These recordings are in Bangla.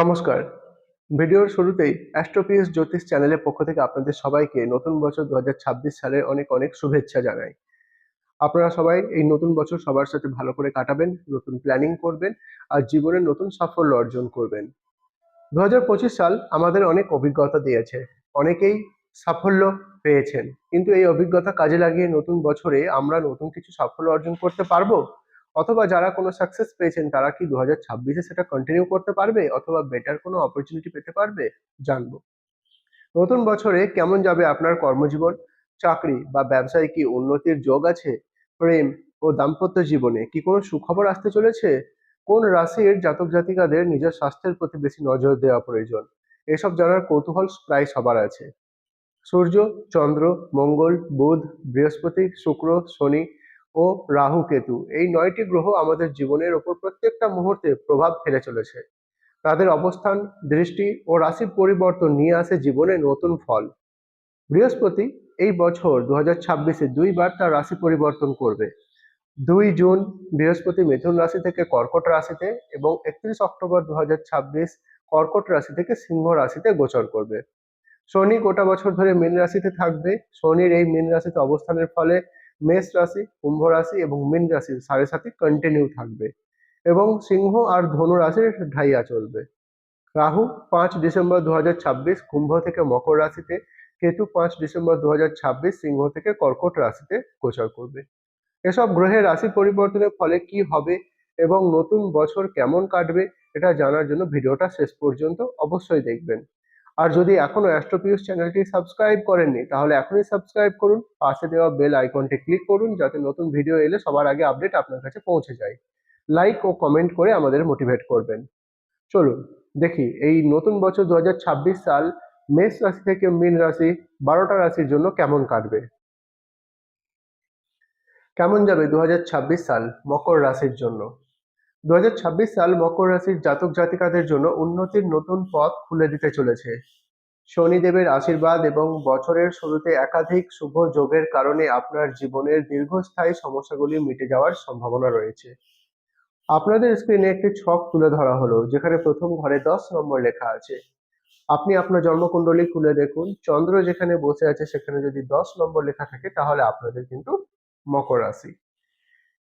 নমস্কার। ভিডিওর শুরুতেই অ্যাস্ট্রোপিএস জ্যোতিষ চ্যানেলের পক্ষ থেকে আপনাদের সবাইকে নতুন বছর দু হাজার ছাব্বিশ সালের অনেক অনেক শুভেচ্ছা জানাই। আপনারা সবাই এই নতুন বছর সবার সাথে ভালো করে কাটাবেন, নতুন প্ল্যানিং করবেন আর জীবনে নতুন সাফল্য অর্জন করবেন। দু হাজার পঁচিশ সাল আমাদের অনেক অভিজ্ঞতা দিয়েছে, অনেকেই সাফল্য পেয়েছেন। কিন্তু এই অভিজ্ঞতা কাজে লাগিয়ে নতুন বছরে আমরা নতুন কিছু সাফল্য অর্জন করতে পারব? অথবা যারা কোনো সাকসেস পেয়েছেন, তারা কি দু হাজার সেটা কন্টিনিউ করতে পারবে? অথবা বেটার কোনো অপরচুনিটি পেতে পারবে? জানব। নতুন বছরে কেমন যাবে আপনার কর্মজীবন? চাকরি বা ব্যবসায় কি উন্নতির যোগ আছে? প্রেম ও দাম্পত্য জীবনে কি কোনো সুখবর আসতে চলেছে? কোন রাশির জাতক জাতিকাদের নিজের স্বাস্থ্যের প্রতি বেশি নজর দেওয়া প্রয়োজন? এসব জানার কৌতূহল প্রায় সবার আছে। সূর্য, চন্দ্র, মঙ্গল, বুধ, বৃহস্পতি, শুক্র, শনি ও রাহু কেতু। এই নয়টি গ্রহ আমাদের জীবনের ওপর প্রত্যেকটা মুহূর্তে প্রভাব ফেলে চলেছে। তাদের অবস্থান, দৃষ্টি ও রাশি পরিবর্তন নিয়ে আসে জীবনে নতুন ফল। বৃহস্পতি এই বছর দু হাজার ছাব্বিশে দুইবার তার রাশি পরিবর্তন করবে। দুই জুন বৃহস্পতি মিথুন রাশি থেকে কর্কট রাশিতে এবং একত্রিশ অক্টোবর দু হাজার ছাব্বিশ কর্কট রাশি থেকে সিংহ রাশিতে গোচর করবে। শনি গোটা বছর ধরে মীন রাশিতে থাকবে। শনির এই মীন রাশিতে অবস্থানের ফলে মেষ রাশি, কুম্ভ রাশি এবং মীন রাশির সাড়ে সাথে কন্টিনিউ থাকবে এবং সিংহ আর ধনু রাশির ঢাইয়া চলবে। রাহু পাঁচ ডিসেম্বর দু হাজার ছাব্বিশ, কুম্ভ থেকে মকর রাশিতে, কেতু পাঁচ ডিসেম্বর দু হাজার ছাব্বিশ, সিংহ থেকে কর্কট রাশিতে গোচর করবে। এসব গ্রহের রাশি পরিবর্তনের ফলে কি হবে এবং নতুন বছর কেমন কাটবে, এটা জানার জন্য ভিডিওটা শেষ পর্যন্ত অবশ্যই দেখবেন। আর যদি এখনও অ্যাস্ট্রোপিউস চ্যানেলটি সাবস্ক্রাইব করেননি, তাহলে এখনই সাবস্ক্রাইব করুন। পাশে দেওয়া বেল আইকনটি ক্লিক করুন, যাতে নতুন ভিডিও এলে সবার আগে আপডেট আপনার কাছে পৌঁছে যায়। লাইক ও কমেন্ট করে আমাদের মোটিভেট করবেন। চলুন, দেখি, এই নতুন বছর দু হাজার ছাব্বিশ সাল মেষ রাশি থেকে মীন রাশি, বারোটা রাশির জন্য কেমন কাটবে? কেমন যাবে দু হাজার ছাব্বিশ সাল মকর রাশির জন্য? দু হাজার ছাব্বিশ সাল মকর রাশির জাতক জাতিকাদের জন্য উন্নতির নতুন পথ খুলে দিতে চলেছে। শনিদেবের আশীর্বাদ এবং বছরের শুরুতে একাধিক শুভ যোগের কারণে আপনার জীবনের দীর্ঘস্থায়ী সমস্যাগুলি মিটে যাওয়ার সম্ভাবনা রয়েছে। আপনাদের স্ক্রিনে একটি ছক তুলে ধরা হলো, যেখানে প্রথম ঘরে দশ নম্বর লেখা আছে। আপনি আপনার জন্মকুণ্ডলী খুলে দেখুন। চন্দ্র যেখানে বসে আছে, সেখানে যদি দশ নম্বর লেখা থাকে, তাহলে আপনাদের কিন্তু মকর রাশি।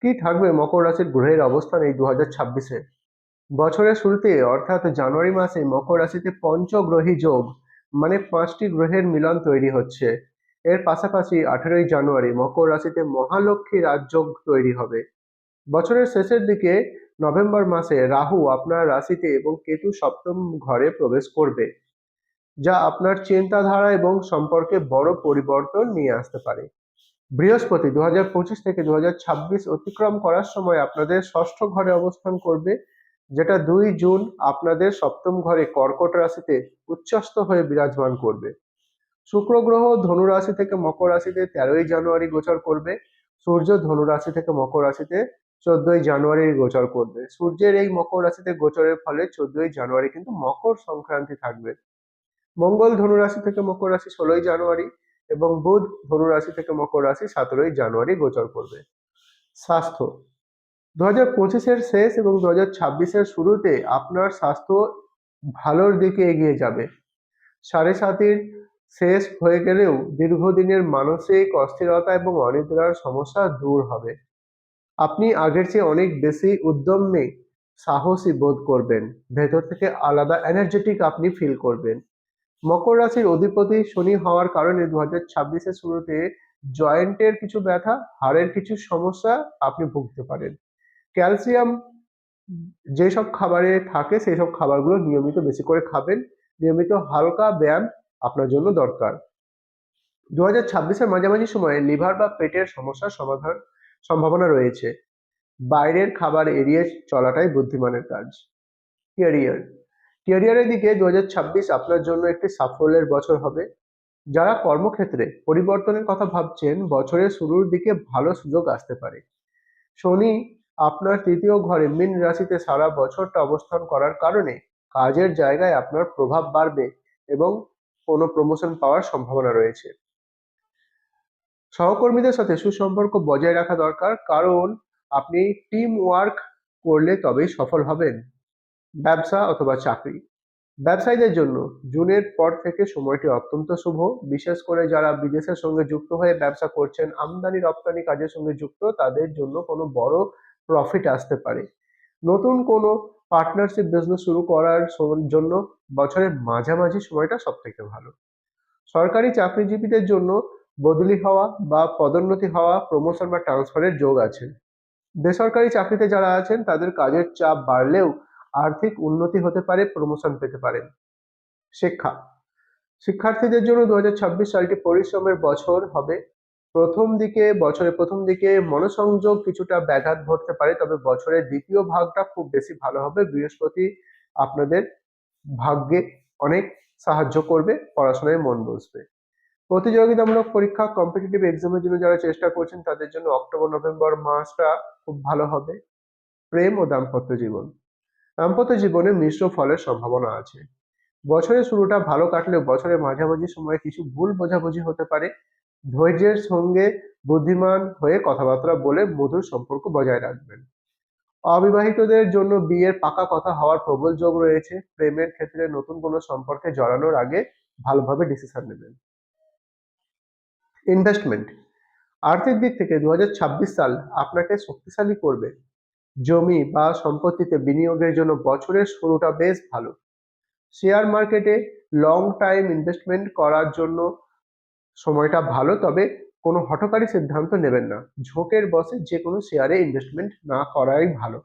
কি থাকবে মকর রাশির গ্রহের অবস্থান এই দু ছাব্বিশে? বছরের শুরুতে, অর্থাৎ জানুয়ারি মাসে, মকর রাশিতে পঞ্চগ্রহী যোগ মানে পাঁচটি গ্রহের মিলন তৈরি হচ্ছে। এর পাশাপাশি আঠেরোই জানুয়ারি, মকর রাশিতে মহালক্ষ্মী রাজযোগ তৈরি হবে। বছরের শেষের দিকে, নভেম্বর মাসে রাহু আপনার রাশিতে এবং কেতু সপ্তম ঘরে প্রবেশ করবে, যা আপনার চিন্তাধারা এবং সম্পর্কে বড় পরিবর্তন নিয়ে আসতে পারে। বৃহস্পতি দু হাজার পঁচিশ থেকে দু হাজার ছাব্বিশ অতিক্রম করার সময় আপনাদের ষষ্ঠ ঘরে অবস্থান করবে, যেটা দুই জুন আপনাদের সপ্তম ঘরে কর্কট রাশিতে উচ্চস্থ হয়ে বিরাজমান করবে। শুক্র গ্রহ ধনু রাশি থেকে মকর রাশিতে তেরোই জানুয়ারি গোচর করবে, সূর্য ধনু রাশি থেকে মকর রাশিতে চোদ্দই জানুয়ারি গোচর করবে। সূর্যের এই মকর রাশিতে গোচরের ফলে চোদ্দই জানুয়ারি কিন্তু মকর সংক্রান্তি থাকবে। মঙ্গল ধনু রাশি থেকে মকর রাশি ষোলোই জানুয়ারি এবং বুধ ধনু রাশি থেকে মকর রাশি সতেরোই জানুয়ারি গোচর করবে। স্বাস্থ্য। দু হাজার পঁচিশের শেষ এবং দু হাজার ছাব্বিশের শুরুতে আপনার স্বাস্থ্য ভালোর দিকে এগিয়ে যাবে। সাড়ে সাতির শেষ হয়ে গেলেও দীর্ঘদিনের মানসিক অস্থিরতা এবং অনিদ্রার সমস্যা দূর হবে। আপনি আগের চেয়ে অনেক বেশি উদ্যমে সাহসী বোধ করবেন। ভেতর থেকে আলাদা এনার্জেটিক আপনি ফিল করবেন। মকর রাশির অধিপতি শনি হওয়ার কারণে দু হাজার ছাব্বিশের শুরুতে জয়েন্টের কিছু ব্যথা, হাড়ের কিছু সমস্যা আপনি ভুগতে পারেন। ক্যালসিয়াম যেসব খাবারে থাকে সেই সব খাবারগুলো নিয়মিত বেশি করে খাবেন। নিয়মিত হালকা ব্যায়াম আপনার জন্য দরকার। দু হাজার ছাব্বিশের মাঝামাঝি সময়ে লিভার বা পেটের সমস্যার সমাধান সম্ভাবনা রয়েছে। বাইরের খাবার এড়িয়ে চলাটাই বুদ্ধিমানের কাজ। ক্যারিয়ার ক্যারিয়ারের দিকে দু হাজার ছাব্বিশ আপনার জন্য একটি সাফল্যের বছর হবে। যারা কর্মক্ষেত্রে পরিবর্তনের কথা ভাবছেন, বছরের শুরুর দিকে ভালো সুযোগ আসতে পারে। শনি আপনার তৃতীয় ঘরে মিন রাশিতে সারা বছরটা অবস্থান করার কারণে কাজের জায়গায় আপনার প্রভাব বাড়বে এবং কোনো প্রমোশন পাওয়ার সম্ভাবনা রয়েছে। সহকর্মীদের সাথে সুসম্পর্ক বজায় রাখা দরকার, কারণ আপনি টিম ওয়ার্ক করলে তবেই সফল হবেন। ব্যবসা অথবা চাকরি। ব্যবসায়ীদের জন্য জুনের পর থেকে সময়টি অত্যন্ত শুভ। বিশেষ করে যারা বিদেশের সঙ্গে যুক্ত হয়ে ব্যবসা করছেন, আমদানি, রপ্তানি কাজের সঙ্গে যুক্ত, তাদের জন্য কোনো বড় প্রফিট আসতে পারে। নতুন কোনো পার্টনারশিপ বিজনেস শুরু করার জন্য বছরের মাঝামাঝি সময়টা সব থেকে ভালো। সরকারি চাকরিজীবীদের জন্য বদলি হওয়া বা পদোন্নতি হওয়া প্রমোশন বা ট্রান্সফারের যোগ আছে। বেসরকারি চাকরিতে যারা আছেন, তাদের কাজের চাপ বাড়লেও আর্থিক উন্নতি হতে পারে প্রমোশন পেতে পারেন শিক্ষা। শিক্ষার্থীদের জন্য দু হাজার ছাব্বিশ সালটি পরিশ্রমের বছর হবে। প্রথম দিকে, বছরের প্রথম দিকে মনোসংযোগ কিছুটা ব্যাঘাত ঘটতে পারে, তবে বছরের দ্বিতীয় ভাগটা খুব বেশি ভালো হবে। বৃহস্পতি আপনাদের ভাগ্যে অনেক সাহায্য করবে, পড়াশোনায় মন বসবে। প্রতিযোগিতামূলক পরীক্ষা কম্পিটিটিভ এক্সামের জন্য যারা চেষ্টা করছেন, তাদের জন্য অক্টোবর, নভেম্বর মাসটা খুব ভালো হবে। প্রেম ও দাম্পত্য জীবন। দাম্পত্য জীবনে মিশ্র ফলের সম্ভাবনা আছে। বছরের শুরুটা ভালো কাটলেও বছরের মাঝামাঝি সময়ে কিছু ভুল বোঝাবুঝি হতে পারে। ধৈর্যের সঙ্গে বুদ্ধিমান হয়ে কথাবার্তা বলে মধুর সম্পর্ক বজায় রাখবেন। অবিবাহিতদের জন্য বিয়ের পাকা কথা হওয়ার প্রবল যোগ রয়েছে। প্রেমের ক্ষেত্রে নতুন কোনো সম্পর্কে জড়ানোর আগে ভালোভাবে ডিসিশন নেবেন। ইনভেস্টমেন্ট আর্থিক দিক থেকে দু হাজার ছাব্বিশ সাল আপনাকে শক্তিশালী করবে। জমি বা সম্পত্তিতে বিনিয়োগের জন্য বছরের শুরুটা বেশ ভালো। শেয়ার মার্কেটে লং টাইম ইনভেস্টমেন্ট করার জন্য সময়টা ভালো, তবে কোনো হঠকারী সিদ্ধান্ত নেবেন না। ঝোঁকের বসে যে কোনো শেয়ারে ইনভেস্টমেন্ট না করাই ভালো।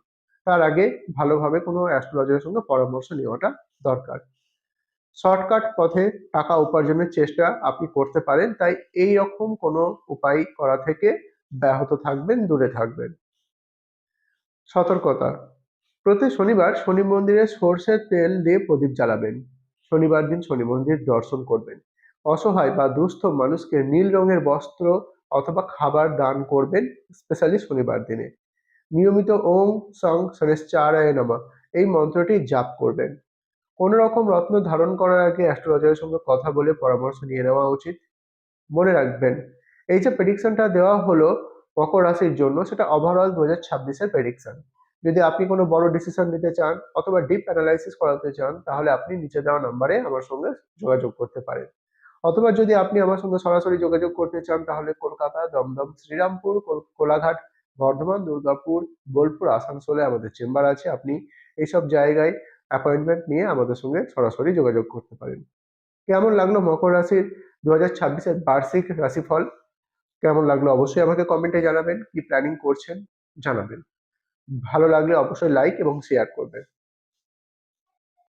তার আগে ভালোভাবে কোনো অ্যাস্ট্রোলজারের সঙ্গে পরামর্শ নেওয়াটা দরকার। শর্টকাট পথে টাকা উপার্জনের চেষ্টা আপনি করতে পারেন, তাই এই রকম কোনো উপায় করা থেকে ব্যাহত থাকবেন, দূরে থাকবেন। সতর্কতা। প্রতি শনিবার শনি মন্দিরে সর্ষের তেল দিয়ে প্রদীপ জ্বালাবেন। শনিবার দিন শনি মন্দির দর্শন করবেন। অসহায় বা দুস্থ মানুষকে নীল রঙের বস্ত্র অথবা খাবার দান করবেন, স্পেশালি শনিবার দিনে। নিয়মিত ওম, সং, শনিশ্চারায় নমঃ। এই মন্ত্রটি জাপ করবেন। কোনো রকম রত্ন ধারণ করার আগে অ্যাস্ট্রোলজারের সঙ্গে কথা বলে পরামর্শ নিয়ে নেওয়া উচিত। মনে রাখবেন, এই যে প্রেডিকশনটা দেওয়া হলো মকর রাশির জন্য সেটা ওভারঅল দু হাজার ছাব্বিশের প্রেডিকশন যদি আপনি কোনো বড় ডিসিশন নিতে চান অথবা ডিপ অ্যানালাইসিস করাতে চান, তাহলে আপনি নিচে দেওয়া নাম্বারে আমার সঙ্গে যোগাযোগ করতে পারেন। অথবা যদি আপনি আমার সঙ্গে সরাসরি যোগাযোগ করতে চান, তাহলে কলকাতা, দমদম, শ্রীরামপুর কোলাঘাট, বর্ধমান, দুর্গাপুর, বোলপুর, আসানসোলে আমাদের চেম্বার আছে। আপনি এইসব জায়গায় অ্যাপয়েন্টমেন্ট নিয়ে আমাদের সঙ্গে সরাসরি যোগাযোগ করতে পারেন। কেমন লাগল মকর রাশির দু হাজার ছাব্বিশের বার্ষিক রাশিফল? কেমন লাগল অবশ্যই আমাকে কমেন্টে জানাবেন, কি প্ল্যানিং করছেন জানাবেন। ভালো লাগলে অবশ্যই লাইক এবং শেয়ার করবেন।